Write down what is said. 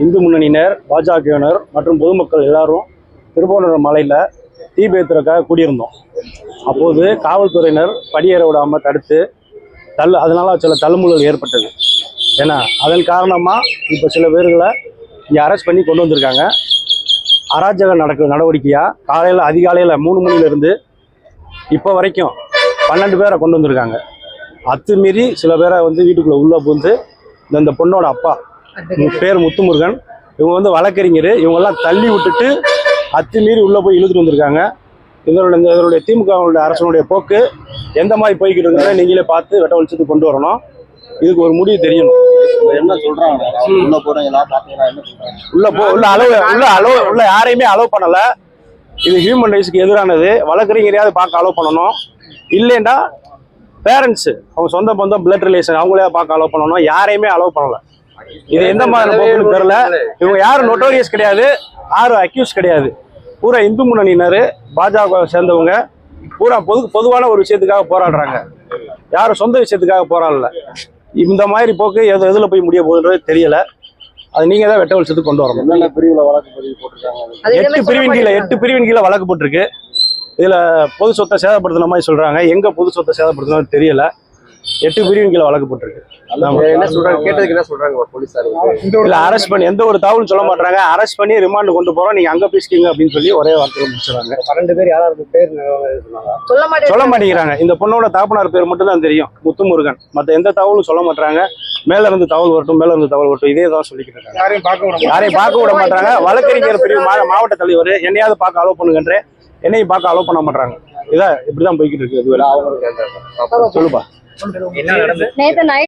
இந்து முன்னணியினர் பாஜகவினர் மற்றும் பொதுமக்கள் எல்லாரும் திருப்பவனூர் மலையில் தீபேத்திரக்காக கூடியிருந்தோம். அப்போது காவல்துறையினர் படியேற விடாமல் தடுத்து தள்ளு அதனால் சில தள்ளுமுள்ளல் ஏற்பட்டது. ஏன்னா அதன் காரணமாக இப்போ சில பேர்களை இங்கே அரெஸ்ட் பண்ணி கொண்டு வந்திருக்காங்க. அராஜக நடக்க நடவடிக்கையாக காலையில் அதிகாலையில் மூணு மணிலேருந்து இப்போ வரைக்கும் பன்னெண்டு பேரை கொண்டு வந்திருக்காங்க. அத்துமீறி சில பேரை வந்து வீட்டுக்குள்ளே உள்ளே புகுந்து இந்த பொண்ணோட அப்பா பேர் முத்துமுருகன். இவங்க வந்து வழக்கறிஞர். இவங்கெல்லாம் தள்ளி விட்டுட்டு அத்துமீறி உள்ளே போய் இழுத்துட்டு வந்திருக்காங்க. இதனுடைய இதனுடைய திமுகவுடைய அரசனுடைய போக்கு எந்த மாதிரி போய்கிட்டு இருக்கிறத நீங்களே பார்த்து வெட்ட வெளிச்சத்துக்கு கொண்டு வரணும். இதுக்கு ஒரு முடிவு தெரியணும். இப்ப என்ன சொல்றாங்க? உள்ள போறீங்களா பாத்தீங்களா? என்ன சொல்றாங்க? உள்ள போ உள்ள அளவு உள்ள அளவு உள்ள யாரையுமே அலோவ் பண்ணல. இது ஹியூமன் ரைட்ஸ்க்கு எதிரானது. வழக்கறிஞரையாவது பார்க்க அலோவ் பண்ணணும். இல்லைன்னா பேரண்ட்ஸ் அவங்க சொந்த பந்தம் பிளட் ரிலேஷன் அவங்களே பார்க்க அலோவ் பண்ணணும். யாரையுமே அலோவ் பண்ணல. இது எந்த மாதிரி போக்குன்னு தெரியல. இவங்க யாரும் நொட்டோரியஸ் கிடையாது யாரும் அக்யூஸ் கிடையாது. பூரா இந்து முன்னணியினர் பாஜக சேர்ந்தவங்க பூரா பொது பொதுவான ஒரு விஷயத்துக்காக போராடுறாங்க. யாரும் சொந்த விஷயத்துக்காக போராடல. இந்த மாதிரி போக்கு எது எதுல போய் முடிய போகுதுன்றது தெரியல. அது நீங்க தான் வெட்ட வெளிச்சத்துக்கு கொண்டு வரணும். எட்டு பிரிவின் கீழே எட்டு பிரிவின் கீழே வழக்கு போட்டிருக்கு. இதுல பொது சொத்தை சேதப்படுத்தின மாதிரி சொல்றாங்க. எங்க பொது சொத்தை சேதப்படுத்தினது தெரியல. எட்டு பிரிவின் கீழே வழக்கு போட்டிருக்கு. என்ன சொல்றாங்க? கேட்டதுக்கு என்ன சொல்றாங்க? போலீஸார் இல்ல அரெஸ்ட் பண்ணி எந்த ஒரு தகவலும் சொல்ல மாட்டாங்க அரெஸ்ட் பண்ணி ரிமாண்ட் கொண்டு போறோம். நீங்க அங்க பேசிக்கீங்க அப்படின்னு சொல்லி ஒரே வார்த்தையில முடிச்சிடறாங்க. பன்னெண்டு பேர் யாராவது பேர் சொன்னாங்க? சொல்ல மாட்டேங்கிறாங்க. இந்த பொண்ணோட தாப்பனார் பேர் மட்டும் தான் தெரியும். முத்துமுருகன். மத்த எந்த தகவலும் சொல்ல மாட்டாங்க மேல இருந்து தகவல் வரட்டும் மேல இருந்து தகவல் வரட்டும். இதே தான் சொல்லிக்கிட்டு இருக்காங்க. யாரையும் பார்க்க விட யாரையும் பார்க்க விட மாட்டாங்க. வழக்கறிஞர் பிரிவு மா- மாவட்ட தலைவர் என்னையாவது பார்க்க அலோவ் பண்ணுங்கன்றே என்னையும் பார்க்க அலோவ் பண்ண மாட்டாங்க இதான் இப்படிதான் போய்கிட்டு இருக்கு இதுவரை சொல்லுப்பா. நேத்து நைட்